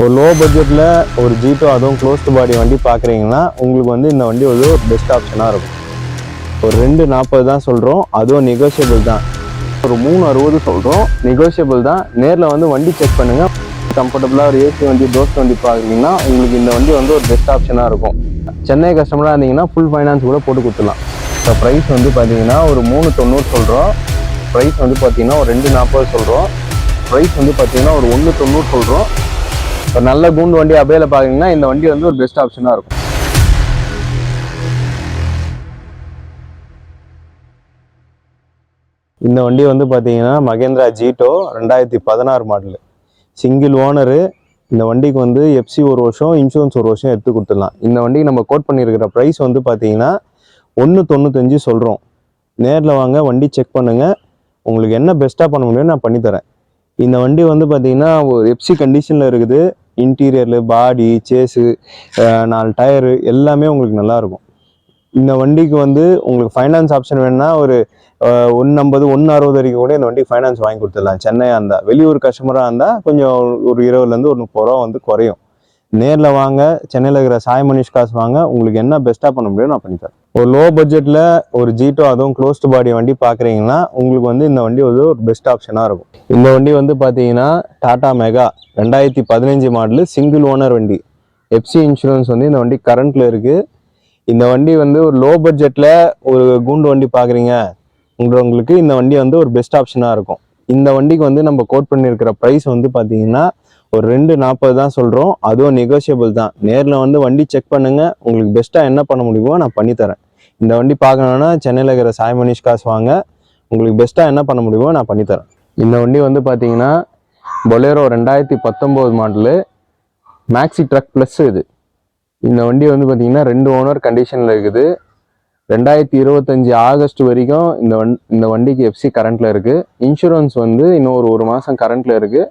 ஒரு லோ பட்ஜெட்டில் ஒரு ஜீட்டோ அதுவும் க்ளோஸ்டு பாடி வண்டி பார்க்குறீங்கன்னா உங்களுக்கு வந்து இந்த வண்டி ஒரு பெஸ்ட் ஆப்ஷனாக இருக்கும். ஒரு ரெண்டு நாற்பது தான் சொல்கிறோம் அதுவும் நெகோஷியபிள் தான். ஒரு மூணு அறுபது சொல்கிறோம் நெகோஷியபிள் தான். நேரில் வந்து வண்டி செக் பண்ணுங்கள் கம்ஃபர்டபுளாக ஒரு ஏசி வண்டி தோஸ்ட் வண்டி பார்க்குறீங்கன்னா உங்களுக்கு இந்த வண்டி வந்து ஒரு பெஸ்ட் ஆப்ஷனாக இருக்கும். சென்னை கஸ்டமராக இருந்தீங்கன்னா ஃபுல் ஃபைனான்ஸ் கூட போட்டு கொடுத்துலாம் இப்போ ப்ரைஸ் வந்து பார்த்தீங்கன்னா ஒரு மூணு தொண்ணூறு சொல்கிறோம் ப்ரைஸ் வந்து பார்த்தீங்கன்னா ஒரு ரெண்டு நாற்பது சொல்கிறோம் ப்ரைஸ் வந்து பார்த்தீங்கன்னா ஒரு ஒன்று தொண்ணூறு சொல்கிறோம் ஒரு நல்ல கூண்டு வண்டி அவையில பார்க்குறீங்கன்னா இந்த வண்டி வந்து ஒரு பெஸ்ட் ஆப்ஷனாக இருக்கும். இந்த வண்டி வந்து பார்த்தீங்கன்னா மகேந்திரா ஜீட்டோ ரெண்டாயிரத்தி பதினாறு மாடலு சிங்கிள் ஓனரு இந்த வண்டிக்கு வந்து எஃப்சி ஒரு வருஷம் இன்சூரன்ஸ் ஒரு வருஷம் எடுத்து கொடுத்துடலாம். இந்த வண்டிக்கு நம்ம கோட் பண்ணியிருக்கிற ப்ரைஸ் வந்து பார்த்தீங்கன்னா ஒன்று தொண்ணூத்தஞ்சு சொல்கிறோம் நேரில் வாங்க வண்டி செக் பண்ணுங்கள் உங்களுக்கு என்ன பெஸ்ட்டாக பண்ண முடியும் நான் பண்ணித்தரேன். இந்த வண்டி வந்து பார்த்தீங்கன்னா ஒரு எஃப்சி கண்டிஷனில் இருக்குது. இன்டீரியரில் பாடி சேஸு நாலு டயரு எல்லாமே உங்களுக்கு நல்லாயிருக்கும் இந்த வண்டிக்கு வந்து உங்களுக்கு ஃபைனான்ஸ் ஆப்ஷன் வேணும்னா ஒரு ஒன்று ஐம்பது ஒன்று அறுபது வரைக்கும் கூட இந்த வண்டிக்கு ஃபைனான்ஸ் வாங்கி கொடுத்துடலாம். சென்னையாக இருந்தால் வெளியூர் கஸ்டமராக இருந்தால் கொஞ்சம் ஒரு இருபதுலேருந்து ஒரு முப்பது ரூபா வந்து குறையும். நேரில் வாங்க சென்னையில் இருக்கிற சாய் மனிஷ் காசு வாங்க உங்களுக்கு என்ன பெஸ்ட்டாக பண்ண முடியும் நான் பண்ணித்தரேன் ஒரு லோ பட்ஜெட்டில் ஒரு ஜீட்டோ அதுவும் க்ளோஸ்டு பாடி வண்டி பார்க்குறீங்கன்னா உங்களுக்கு வந்து இந்த வண்டி வந்து ஒரு பெஸ்ட் ஆப்ஷனாக இருக்கும். இந்த வண்டி வந்து பார்த்தீங்கன்னா டாடா மெகா ரெண்டாயிரத்தி பதினஞ்சு மாடலு சிங்கிள் ஓனர் வண்டி. எஃப்சி இன்சூரன்ஸ் வந்து இந்த வண்டி கரண்ட்டில் இருக்குது இந்த வண்டி வந்து ஒரு லோ பட்ஜெட்டில் ஒரு கூண்டு வண்டி பார்க்குறீங்க உங்களுக்கு இந்த வண்டி வந்து ஒரு பெஸ்ட் ஆப்ஷனாக இருக்கும். இந்த வண்டிக்கு வந்து நம்ம கோட் பண்ணியிருக்கிற ப்ரைஸ் வந்து பார்த்தீங்கன்னா ஒரு ரெண்டு நாற்பது தான் சொல்கிறோம் அதுவும் நெகோஷியபிள் தான். நேரில் வந்து வண்டி செக் பண்ணுங்கள் உங்களுக்கு பெஸ்ட்டாக என்ன பண்ண முடியுமோ நான் பண்ணித்தரேன் இந்த வண்டி பார்க்கணுன்னா சென்னையில் இருக்கிற சாய் மனிஷ் காசு வாங்க. உங்களுக்கு பெஸ்ட்டாக என்ன பண்ண முடியுமோ நான் பண்ணித்தரேன் இந்த வண்டி வந்து பார்த்தீங்கன்னா பொலேரோ ரெண்டாயிரத்தி பத்தொம்போது மாடலு மேக்ஸி ட்ரக் ப்ளஸ் இது. இந்த வண்டி வந்து பார்த்தீங்கன்னா ரெண்டு ஓனர் கண்டிஷனில் இருக்குது. ரெண்டாயிரத்தி இருபத்தஞ்சி ஆகஸ்ட் வரைக்கும் இந்த வண் இந்த வண்டிக்கு எஃப்சி கரண்ட்டில் இருக்குது இன்சூரன்ஸ் வந்து இன்னும் ஒரு ஒரு மாதம் கரண்ட்டில் இருக்குது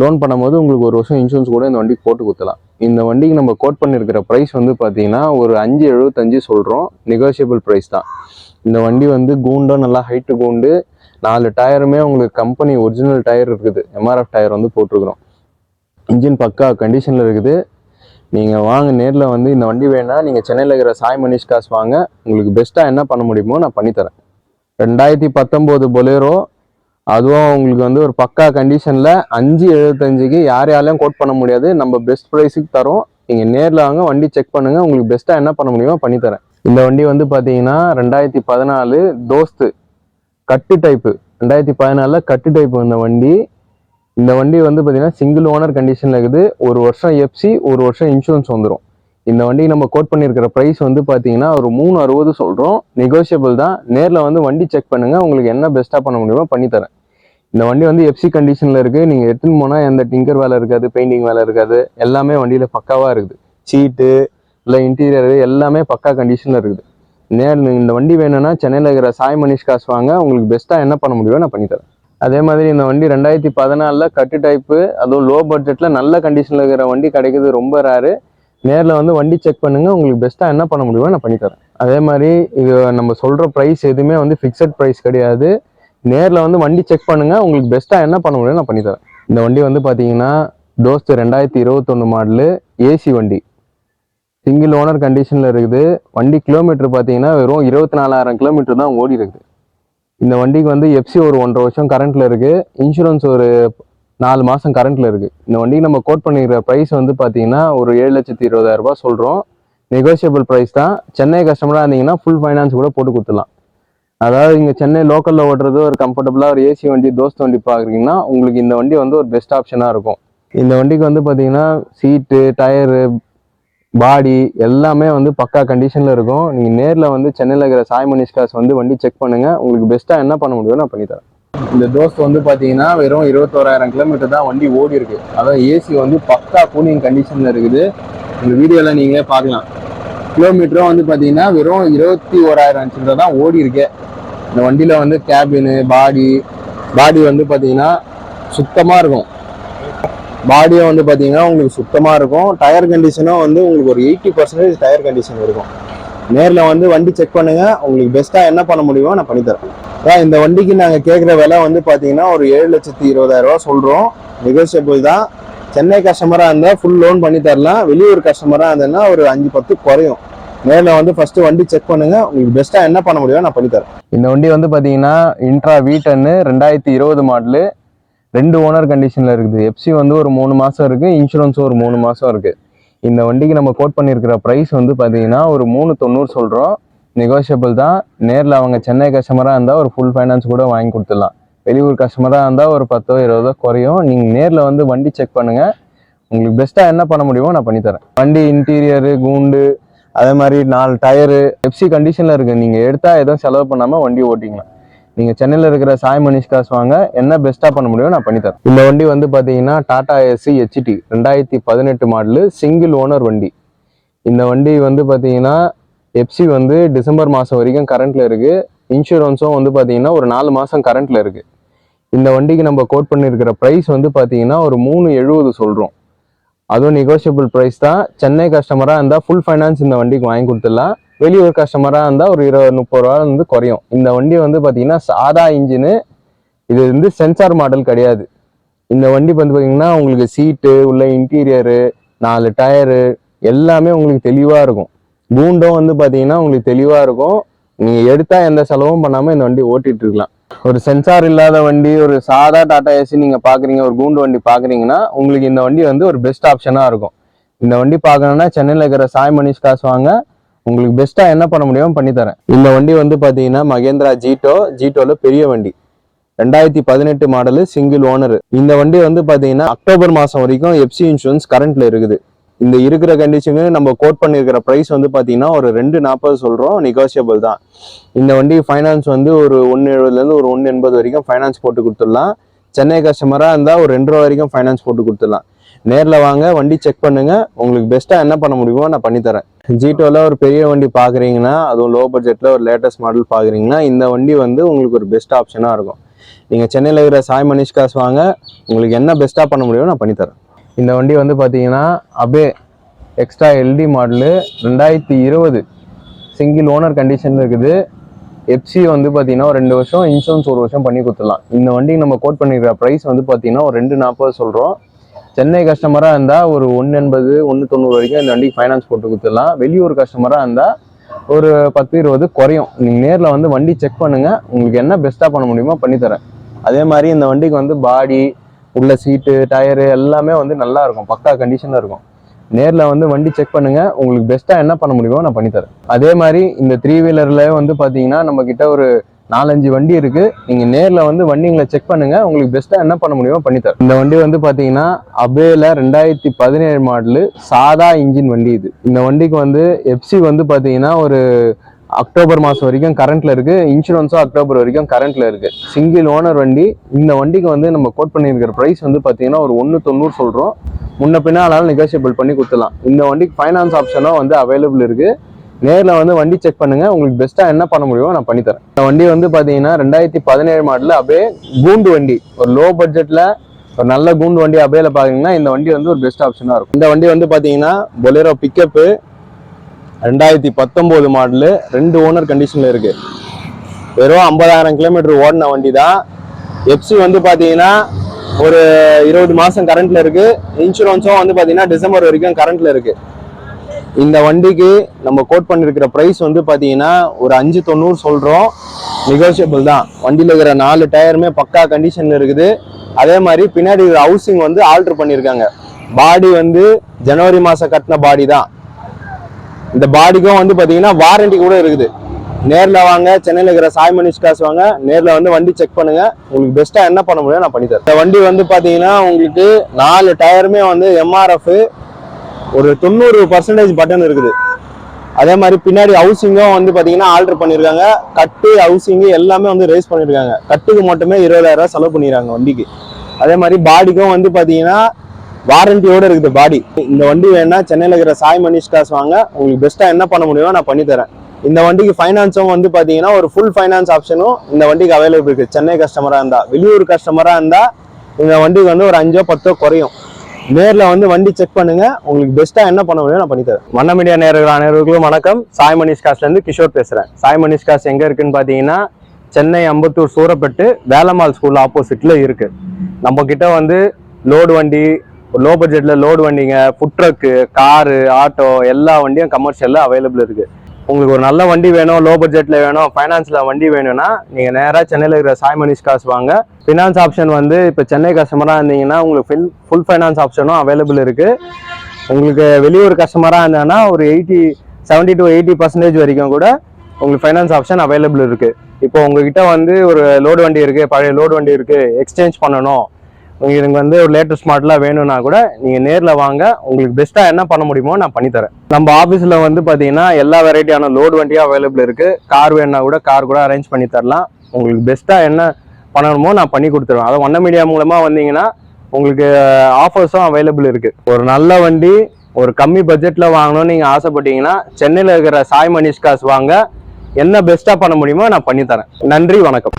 லோன் பண்ணும்போது உங்களுக்கு ஒரு வருஷம் இன்சூரன்ஸ் கூட இந்த வண்டிக்கு போட்டு கொடுத்தலாம் இந்த வண்டிக்கு நம்ம கோட் பண்ணியிருக்கிற ப்ரைஸ் வந்து பார்த்தீங்கன்னா ஒரு அஞ்சு எழுபத்தஞ்சு சொல்கிறோம் நெகோஷியபிள் ப்ரைஸ் தான். இந்த வண்டி வந்து கூண்டும் நல்லா ஹைட்டு கூண்டு நாலு டயருமே உங்களுக்கு கம்பெனி ஒரிஜினல் டயர் இருக்குது. எம்ஆர்எஃப் டயர் வந்து போட்டிருக்கிறோம். இன்ஜின் பக்கா கண்டிஷனில் இருக்குது. நீங்கள் வாங்க நேரில் வந்து இந்த வண்டி வேணால் நீங்கள் சென்னையில் இருக்கிற சாய் மனிஷ் காசு வாங்க. உங்களுக்கு பெஸ்ட்டாக என்ன பண்ண முடியுமோ நான் பண்ணித்தரேன். ரெண்டாயிரத்தி பத்தொம்போது பொலேரோ அதுவும் உங்களுக்கு வந்து ஒரு பக்கா கண்டிஷனில் அஞ்சு எழுபத்தஞ்சுக்கு யார் யாரையும் கோட் பண்ண முடியாது. நம்ம பெஸ்ட் ப்ரைஸுக்கு தரோம். நீங்கள் நேரில் வாங்க வண்டி செக் பண்ணுங்கள் உங்களுக்கு பெஸ்ட்டாக என்ன பண்ண முடியுமோ பண்ணித்தரேன் இந்த வண்டி வந்து பார்த்தீங்கன்னா ரெண்டாயிரத்தி பதினாலு தோஸ்து. கட்டு டைப்பு ரெண்டாயிரத்தி பதினாலில் கட்டு டைப்பு வந்த வண்டி. இந்த வண்டி வந்து பார்த்தீங்கன்னா சிங்கிள் ஓனர் கண்டிஷனில் இருக்குது. ஒரு வருஷம் எஃப்சி ஒரு வருஷம் இன்சூரன்ஸ் வந்துடும் இந்த வண்டிக்கு நம்ம கோட் பண்ணியிருக்கிற ப்ரைஸ் வந்து பார்த்தீங்கன்னா ஒரு மூணு அறுபது சொல்கிறோம் நெகோஷியபிள் தான். நேரில் வந்து வண்டி செக் பண்ணுங்கள் உங்களுக்கு என்ன பெஸ்ட்டாக பண்ண முடியுமோ பண்ணித்தரேன் இந்த வண்டி வந்து எஃப்சி கண்டிஷனில் இருக்குது நீங்கள் எடுத்துன்னு போனால் எந்த டிங்கர் வேலை இருக்காது பெயிண்டிங் வேலை இருக்காது. எல்லாமே வண்டியில் பக்காவாக இருக்குது. சீட்டு இல்லை இன்டீரியர் எல்லாமே பக்கா கண்டிஷனில் இருக்குது. நேர் இந்த வண்டி வேணும்னா சென்னையில் இருக்கிற சாய் மனிஷ் காசு வாங்க. உங்களுக்கு பெஸ்ட்டாக என்ன பண்ண முடியுமோ நான் பண்ணித்தரேன் அதே மாதிரி இந்த வண்டி ரெண்டாயிரத்தி பதினாலில் கட்டு டைப்பு அதுவும் லோ பட்ஜெட்டில் நல்ல கண்டிஷனில் இருக்கிற வண்டி கிடைக்கிறது ரொம்ப ரேரு நேரில் வந்து வண்டி செக் பண்ணுங்கள் உங்களுக்கு பெஸ்ட்டாக என்ன பண்ண முடியுமோ நான் பண்ணித்தரேன் அதே மாதிரி இது நம்ம சொல்கிற ப்ரைஸ் எதுவுமே வந்து ஃபிக்ஸட் ப்ரைஸ் கிடையாது. நேரில் வந்து வண்டி செக் பண்ணுங்கள் உங்களுக்கு பெஸ்ட்டாக என்ன பண்ண முடியும் நான் பண்ணித்தரேன் இந்த வண்டி வந்து பார்த்தீங்கன்னா டோஸ்ட் ரெண்டாயிரத்தி இருபத்தொன்று மாடலு ஏசி வண்டி. சிங்கிள் ஓனர் கண்டிஷனில் இருக்குது. வண்டி கிலோமீட்டர் பார்த்தீங்கன்னா வெறும் இருபத்தி நாலாயிரம் கிலோமீட்டர் தான் ஓடி இருக்குது. இந்த வண்டிக்கு வந்து எஃப்சி ஒரு ஒன்றரை வருஷம் கரண்ட்டில் இருக்குது இன்சூரன்ஸ் ஒரு நாலு மாதம் கரண்ட்டில் இருக்குது இந்த வண்டிக்கு நம்ம கோட் பண்ணிக்கிற ப்ரைஸ் வந்து பார்த்தீங்கன்னா ஒரு ஏழு லட்சத்தி இருபதாயிரரூபா சொல்கிறோம் நெகோஷியபிள் ப்ரைஸ் தான். சென்னை கஸ்டமராக இருந்தீங்கன்னா ஃபுல் ஃபைனான்ஸ் கூட போட்டு கொடுத்துடலாம். அதாவது இங்கே சென்னை லோக்கலில் ஓட்டுறது ஒரு கம்ஃபர்டபுளாக ஒரு ஏசி வண்டி தோஸ்த் வண்டி பார்க்குறீங்கன்னா உங்களுக்கு இந்த வண்டி வந்து ஒரு பெஸ்ட் ஆப்ஷனாக இருக்கும். இந்த வண்டிக்கு வந்து பார்த்தீங்கன்னா சீட்டு டயரு பாடி எல்லாமே வந்து பக்கா கண்டிஷனில் இருக்கும். நீங்கள் நேரில் வந்து சென்னையில் இருக்கிற சாய் மனிஷ்காஸ் வந்து வண்டி செக் பண்ணுங்கள் உங்களுக்கு பெஸ்ட்டாக என்ன பண்ண முடியுமோ நான் பண்ணித்தரேன் இந்த தோஸ்த் வந்து பார்த்தீங்கன்னா வெறும் இருபத்தோராயிரம் கிலோமீட்டர் தான் வண்டி ஓடி இருக்கு அதாவது ஏசி வந்து பக்கா கூலிங் கண்டிஷனில் இருக்குது. இந்த வீடியோவில் நீங்களே பார்க்கலாம். கிலோமீட்டரும் வந்து பார்த்தீங்கன்னா வெறும் இருபத்தி ஓராயிரம் சில்லரை தான் ஓடி இருக்கேன் இந்த வண்டியில் வந்து கேபினு பாடி பாடி வந்து பார்த்தீங்கன்னா சுத்தமாக இருக்கும். பாடியும் வந்து பார்த்தீங்கன்னா உங்களுக்கு சுத்தமாக இருக்கும். டயர் கண்டிஷனும் வந்து உங்களுக்கு ஒரு எயிட்டி பர்சன்டேஜ் டயர் கண்டிஷன் இருக்கும். நேரில் வந்து வண்டி செக் பண்ணுங்கள் உங்களுக்கு பெஸ்ட்டாக என்ன பண்ண முடியுமோ நான் பண்ணித்தரேன் அதான் இந்த வண்டிக்கு நாங்கள் கேட்குற விலை வந்து பார்த்தீங்கன்னா ஒரு ஏழு லட்சத்தி இருபதாயிரரூவா சொல்கிறோம் நெகோசியபிள் தான். சென்னை கஸ்டமராக இருந்தால் ஃபுல் லோன் பண்ணி தரலாம். வெளியூர் கஸ்டமராக இருந்ததுன்னா ஒரு அஞ்சு பத்து குறையும். நேரில் வந்து ஃபர்ஸ்ட் வண்டி செக் பண்ணுங்க. உங்களுக்கு பெஸ்ட்டாக என்ன பண்ண முடியும் நான் பண்ணித்தரேன் இந்த வண்டி வந்து பார்த்தீங்கன்னா இன்ட்ரா வீட்டன்னு ரெண்டாயிரத்தி இருபது மாடலு ரெண்டு ஓனர் கண்டிஷனில் இருக்குது. எஃப்சி வந்து ஒரு மூணு மாதம் இருக்குது இன்சூரன்ஸ் ஒரு மூணு மாதம் இருக்குது இந்த வண்டிக்கு நம்ம கோட் பண்ணியிருக்கிற ப்ரைஸ் வந்து பார்த்தீங்கன்னா ஒரு மூணு தொண்ணூறு சொல்கிறோம் நெகோஷியபிள் தான். நேரில் அவங்க சென்னை கஸ்டமராக இருந்தால் ஒரு ஃபுல் ஃபைனான்ஸ் கூட வாங்கி கொடுத்துடலாம். வெளியூர் கஸ்டமராக இருந்தால் ஒரு பத்தோ இருபதோ குறையும். நீங்கள் நேரில் வந்து வண்டி செக் பண்ணுங்கள் உங்களுக்கு பெஸ்ட்டாக என்ன பண்ண முடியுமோ நான் பண்ணித்தரேன் வண்டி இன்டீரியரு கூண்டு அதே மாதிரி நாலு டயரு எஃப்சி கண்டிஷனில் இருக்குது நீங்கள் எடுத்தால் எதுவும் செலவு பண்ணாமல் வண்டி ஓட்டிக்கலாம். நீங்கள் சென்னையில் இருக்கிற சாய் மனிஷ் காசு வாங்க. என்ன பெஸ்ட்டாக பண்ண முடியுமோ நான் பண்ணித்தரேன் இந்த வண்டி வந்து பார்த்தீங்கன்னா டாடா எஸ்சி ஹெச்டி ரெண்டாயிரத்தி பதினெட்டு மாடலு சிங்கிள் ஓனர் வண்டி. இந்த வண்டி வந்து பார்த்தீங்கன்னா எஃப்சி வந்து டிசம்பர் மாதம் வரைக்கும் கரண்ட்டில் இருக்குது இன்சூரன்ஸும் வந்து பார்த்தீங்கன்னா ஒரு நாலு மாதம் கரண்ட்டில் இருக்குது இந்த வண்டிக்கு நம்ம கோட் பண்ணியிருக்கிற ப்ரைஸ் வந்து பார்த்தீங்கன்னா ஒரு மூணு எழுபது சொல்கிறோம் அதுவும் நெகோஷியபிள் ப்ரைஸ் தான். சென்னை கஸ்டமராக இருந்தால் ஃபுல் ஃபைனான்ஸ் இந்த வண்டிக்கு வாங்கி கொடுத்துடலாம். வெளியூர் கஸ்டமராக இருந்தால் ஒரு இருபது முப்பது ரூபா வந்து குறையும். இந்த வண்டி வந்து பார்த்தீங்கன்னா சாதா இன்ஜினு. இது வந்து சென்சார் மாடல் கிடையாது. இந்த வண்டி வந்து பார்த்தீங்கன்னா உங்களுக்கு சீட்டு உள்ள இன்டீரியரு நாலு டயரு எல்லாமே உங்களுக்கு தெளிவாக இருக்கும். கூண்டும் வந்து பார்த்தீங்கன்னா உங்களுக்கு தெளிவாக இருக்கும். நீங்கள் எடுத்தால் எந்த செலவும் பண்ணாமல் இந்த வண்டி ஓட்டிகிட்டு இருக்கலாம். ஒரு சென்சார் இல்லாத வண்டி ஒரு சாதா டாடா ஏசி நீங்கள் பார்க்குறீங்க ஒரு கூண்டு வண்டி பார்க்குறீங்கன்னா உங்களுக்கு இந்த வண்டி வந்து ஒரு பெஸ்ட் ஆப்ஷனாக இருக்கும். இந்த வண்டி பார்க்கணுன்னா சென்னையில் இருக்கிற சாய் மணிஷ் காசு வாங்க. உங்களுக்கு பெஸ்ட்டாக என்ன பண்ண முடியுமோ பண்ணித்தரேன். இந்த வண்டி வந்து பார்த்தீங்கன்னா மகேந்திரா ஜீட்டோ ஜீட்டோவில் பெரிய வண்டி. ரெண்டாயிரத்தி பதினெட்டு மாடலு சிங்கிள் ஓனர் இந்த வண்டி வந்து பார்த்தீங்கன்னா அக்டோபர் மாதம் வரைக்கும் எஃப்சி இன்சூரன்ஸ் கரண்ட்ல இருக்குது. இந்த இருக்கிற கண்டிஷனு நம்ம கோட் பண்ணியிருக்கிற ப்ரைஸ் வந்து பார்த்தீங்கன்னா ஒரு ரெண்டு நாற்பது சொல்கிறோம் நெகோசியபிள் தான். இந்த வண்டி ஃபைனான்ஸ் வந்து ஒரு ஒன்று எழுபதுலேருந்து ஒரு ஒன்று எண்பது வரைக்கும் ஃபைனான்ஸ் போட்டு கொடுத்துடலாம். சென்னை கஸ்டமராக இருந்தால் ஒரு ரெண்டு ரூபா வரைக்கும் ஃபைனான்ஸ் போட்டு கொடுத்துடலாம். நேரில் வாங்க வண்டி செக் பண்ணுங்கள் உங்களுக்கு பெஸ்ட்டாக என்ன பண்ண முடியுமோ நான் பண்ணித்தரேன். ஜீட்டோவில் ஒரு பெரிய வண்டி பார்க்குறீங்கன்னா அதுவும் லோ பட்ஜெட்டில் ஒரு லேட்டஸ்ட் மாடல் பார்க்குறீங்கன்னா இந்த வண்டி வந்து உங்களுக்கு ஒரு பெஸ்ட் ஆப்ஷனாக இருக்கும். நீங்கள் சென்னையில் இருக்கிற சாய் மனிஷ்காஸ் வாங்க உங்களுக்கு என்ன பெஸ்ட்டாக பண்ண முடியுமோ நான் பண்ணித்தரேன். இந்த வண்டி வந்து பார்த்தீங்கன்னா அப்படியே எக்ஸ்ட்ரா எல்டி மாடலு ரெண்டாயிரத்தி இருபது. சிங்கிள் ஓனர் கண்டிஷன் இருக்குது. எஃப்சி வந்து பார்த்தீங்கன்னா ஒரு ரெண்டு வருஷம் இன்சூரன்ஸ் ஒரு வருஷம் பண்ணி கொடுத்துடலாம். இந்த வண்டிக்கு நம்ம கோட் பண்ணிக்கிற ப்ரைஸ் வந்து பார்த்தீங்கன்னா ஒரு ரெண்டு நாற்பது சொல்கிறோம் சென்னை கஸ்டமராக இருந்தால் ஒரு ஒன்று எண்பது ஒன்று தொண்ணூறு வரைக்கும் இந்த வண்டிக்கு ஃபைனான்ஸ் போட்டு கொடுத்துடலாம். வெளியூர் கஸ்டமராக இருந்தால் ஒரு பத்து இருபது குறையும். நீங்கள் நேரில் வந்து வண்டி செக் பண்ணுங்கள் உங்களுக்கு என்ன பெஸ்ட்டாக பண்ண முடியுமோ பண்ணித்தரேன் அதே மாதிரி இந்த வண்டிக்கு வந்து பாடி உள்ள சீட்டு டயரு எல்லாமே வந்து நல்லா இருக்கும். பக்கா கண்டிஷனில் இருக்கும். நேரில் வந்து வண்டி செக் பண்ணுங்க. உங்களுக்கு பெஸ்ட்டாக என்ன பண்ண முடியுமோ நான் பண்ணித்தரேன் அதே மாதிரி இந்த த்ரீ வீலரில் வந்து பார்த்தீங்கன்னா நம்ம ஒரு நாலஞ்சு வண்டி இருக்கு. நீங்க நேர்ல வந்து வண்டிங்களை செக் பண்ணுங்க. உங்களுக்கு பெஸ்ட்டாக என்ன பண்ண முடியுமோ பண்ணித்தரேன் இந்த வண்டி வந்து பாத்தீங்கன்னா அபேல ரெண்டாயிரத்தி பதினேழு மாடலு சாதா இன்ஜின் வண்டி இது. இந்த வண்டிக்கு வந்து எஃப்சி வந்து பாத்தீங்கன்னா ஒரு அக்டோபர் மாதம் வரைக்கும் கரண்ட்ல இருக்கு. இன்சூரன்ஸும் அக்டோபர் வரைக்கும் கரண்ட்ல இருக்கு. சிங்கிள் ஓனர் வண்டி இந்த வண்டிக்கு வந்து நம்ம கோட் பண்ணியிருக்கிற ப்ரைஸ் வந்து பார்த்தீங்கன்னா ஒரு ஒன்று தொண்ணூறு சொல்கிறோம் முன்ன பின்னாலும் நெகோஷியபிள் பண்ணி கொடுத்துலாம் இந்த வண்டிக்கு ஃபைனான்ஸ் ஆப்ஷனும் வந்து அவைலபிள் இருக்கு. நேரில் வந்து வண்டி செக் பண்ணுங்க. உங்களுக்கு பெஸ்ட்டாக என்ன பண்ண முடியுமோ நான் பண்ணித்தரேன். இந்த வண்டி வந்து பார்த்தீங்கன்னா ரெண்டாயிரத்தி பதினேழு மாடலில் அப்படியே கூண்டு வண்டி. ஒரு லோ பட்ஜெட்டில் ஒரு நல்ல கூண்டு வண்டி அபேல பார்த்தீங்கன்னா இந்த வண்டி வந்து ஒரு பெஸ்ட் ஆப்ஷனாக இருக்கும். இந்த வண்டி வந்து பார்த்தீங்கன்னா பொலேரோ பிக்கப்பு ரெண்டாயிரத்தி பத்தொம்போது மாடலு ரெண்டு ஓனர் கண்டிஷனில் இருக்கு. வெறும் ஐம்பதாயிரம் கிலோமீட்டர் ஓடின வண்டி தான் எஃப்சி வந்து பார்த்தீங்கன்னா ஒரு இருபது மாதம் கரண்ட்ல இருக்கு. இன்சூரன்ஸும் வந்து பார்த்தீங்கன்னா டிசம்பர் வரைக்கும் கரண்ட்ல இருக்கு. இந்த வண்டிக்கு நம்ம கோட் பண்ணியிருக்கிற ப்ரைஸ் வந்து பார்த்தீங்கன்னா ஒரு அஞ்சு தொண்ணூறு சொல்கிறோம் நெகோஷியபிள் தான். வண்டியில் இருக்கிற நாலு டயருமே பக்கா கண்டிஷனில் இருக்குது. அதே மாதிரி பின்னாடி இருக்கிற ஹவுசிங் வந்து ஆல்டர் பண்ணியிருக்காங்க பாடி வந்து ஜனவரி மாதம் கட்டின பாடி தான். இந்த பாடிக்கும் வந்து பார்த்தீங்கன்னா வாரண்டி கூட இருக்குது. நேரில் வாங்க சென்னையில் இருக்கிற சாய் மனிஷ் காசு வாங்க நேரில் வந்து வண்டி செக் பண்ணுங்க. உங்களுக்கு பெஸ்ட்டாக என்ன பண்ண முடியும் நான் பண்ணி தரேன். இந்த வண்டி வந்து பார்த்தீங்கன்னா உங்களுக்கு நாலு டயருமே வந்து எம்ஆர்எஃப் ஒரு தொண்ணூறு பர்சன்டேஜ் பட்டன் இருக்குது. அதே மாதிரி பின்னாடி ஹவுசிங்கும் வந்து பார்த்தீங்கன்னா ஆல்டர் பண்ணியிருக்காங்க கட்டு ஹவுசிங்கு எல்லாமே வந்து ரேஸ் பண்ணியிருக்காங்க கட்டுக்கு மட்டுமே இருபதாயிரம் ரூபா செலவு பண்ணிடுறாங்க வண்டிக்கு. அதே மாதிரி பாடிக்கும் வந்து பார்த்தீங்கன்னா வாரண்டியோட இருக்குது பாடி. இந்த வண்டி வேணா சென்னையில் இருக்கிற சாய் மனிஷ் காசு வாங்க. உங்களுக்கு பெஸ்ட்டாக என்ன பண்ண முடியுமோ நான் பண்ணி தரேன். இந்த வண்டிக்கு ஃபைனான்ஸும் வந்து பார்த்தீங்கன்னா ஒரு ஃபுல் ஃபைனான்ஸ் ஆப்ஷனும் இந்த வண்டிக்கு அவைலபிள் இருக்குது சென்னை கஸ்டமராக இருந்தா வெளியூர் கஸ்டமராக இருந்தா இந்த வண்டிக்கு வந்து ஒரு அஞ்சோ பத்தோ குறையும். நேரில் வந்து வண்டி செக் பண்ணுங்க. உங்களுக்கு பெஸ்ட்டாக என்ன பண்ண முடியும் நான் பண்ணி தரேன். வண்ண மீடியா நேர்கள் அனைவருக்கும் வணக்கம். சாய் மனிஷ் காஸ்லேருந்து கிஷோர் பேசுகிறேன் சாய் மனிஷ் காஸ் எங்கே இருக்குன்னு பார்த்தீங்கன்னா சென்னை அம்பத்தூர் சூரப்பட்டு வேலம்மாள் ஸ்கூல் ஆப்போசிட்டில் இருக்கு. நம்ம கிட்ட வந்து லோடு வண்டி லோ பட்ஜெட்டில் லோடு வண்டிங்க ஃபுட் ட்ரக்கு காரு ஆட்டோ எல்லா வண்டியும் கமர்ஷியலில் அவைலபிள் இருக்குது உங்களுக்கு ஒரு நல்ல வண்டி வேணும் லோ பட்ஜெட்டில் வேணும் ஃபைனான்ஸில் வண்டி வேணும்னா நீங்கள் நேராக சென்னையில் இருக்கிற சாய் மனிஷ் காசு வாங்க. ஃபினான்ஸ் ஆப்ஷன் வந்து இப்போ சென்னை கஸ்டமராக இருந்தீங்கன்னா உங்களுக்கு ஃபில் ஃபுல் ஃபைனான்ஸ் ஆப்ஷனும் அவைலபிள் இருக்குது உங்களுக்கு வெளியூர் கஸ்டமராக இருந்தாங்கன்னா ஒரு eighty seventy to eighty percentage வரைக்கும் கூட உங்களுக்கு ஃபைனான்ஸ் ஆப்ஷன் அவைலபிள் இருக்குது இப்போ உங்ககிட்ட வந்து ஒரு லோடு வண்டி இருக்குது பழைய லோடு வண்டி இருக்குது எக்ஸ்சேஞ்ச் பண்ணணும். எனக்கு வந்து ஒரு லேட்டஸ்ட் மாடலாக வேணும்னா கூட நீங்கள் நேரில் வாங்க. உங்களுக்கு பெஸ்ட்டாக என்ன பண்ண முடியுமோ நான் பண்ணித்தரேன் நம்ம ஆஃபீஸில் வந்து பார்த்தீங்கன்னா எல்லா வெரைட்டியான லோடு வண்டியும் அவைலபிள் இருக்குது கார் வேணுன்னா கூட கார் கூட அரேஞ்ச் பண்ணி தரலாம். உங்களுக்கு பெஸ்ட்டாக என்ன பண்ணணுமோ நான் பண்ணி கொடுத்துருவேன். அதை ஒன்ன மீடியா மூலமாக வந்தீங்கன்னா உங்களுக்கு ஆஃபர்ஸும் அவைலபிள் இருக்குது ஒரு நல்ல வண்டி ஒரு கம்மி பட்ஜெட்டில் வாங்கணும்னு நீங்கள் ஆசைப்பட்டீங்கன்னா சென்னையில் இருக்கிற சாய் மணிஷ்காஸ் வாங்க. என்ன பெஸ்ட்டாக பண்ண முடியுமோ நான் பண்ணித்தரேன் நன்றி வணக்கம்.